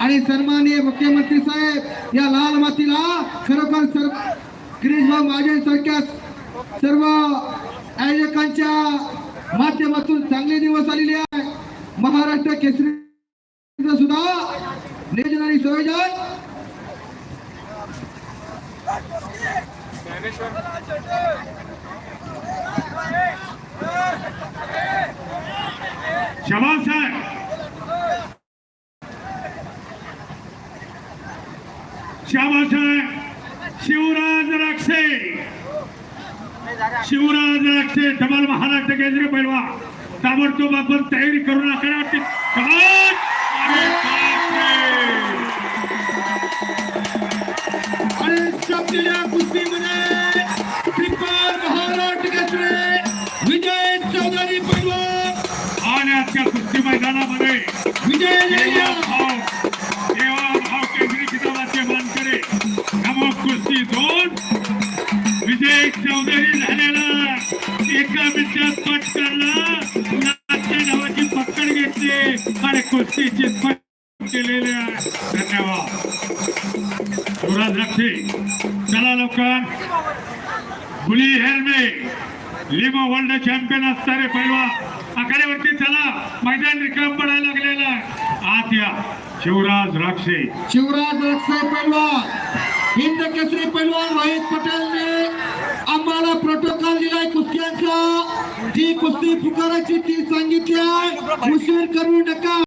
आणि सन्माननीय मुख्यमंत्री साहेब या लाल मातीला खरोखर सर्व गिरीश भाऊ माझे सारख्या सर्व आयोजकांच्या माध्यमातून चांगले दिवस आलेले आहे महाराष्ट्र केसरी सुद्धा नियोजन आणि संयोजन शबाब साहेब. शाबास शिवराज राक्षे. शिवराज राक्षे धमाल महाराष्ट्र केंद्र पैलवा. ताबडतोब आपण तयारी करू नका अरे कुस्तीमध्ये आणि आजच्या कुस्ती मैदानामध्ये विजय देवा केंद्रीय किताबाचे मानकरे. कुस्ती दोन. विजय चौधरी झालेला. एका मिनिटात पट नावाची पकड घेतली. आणि कुस्तीची पट केलेले आहे धन्यवाद. युवराज लक्षे चला लवकर. गुली हेल्मे लिमो वर्ल्ड चॅम्पियन असणारे पैलवा आखाड्यावरती चला. मैदान रिकाम पडायला लागलेला आहे. आत या. शिवराज राक्षे. शिवराज राक्षे पैलवान. हिंद केसरी पैलवान रोहित पटेलने आम्हाला प्रोटोकॉल दिलाय कुस्त्यांचा. जी कुस्ती पुकारायची ती सांगितली आहे. उशीर करू नका.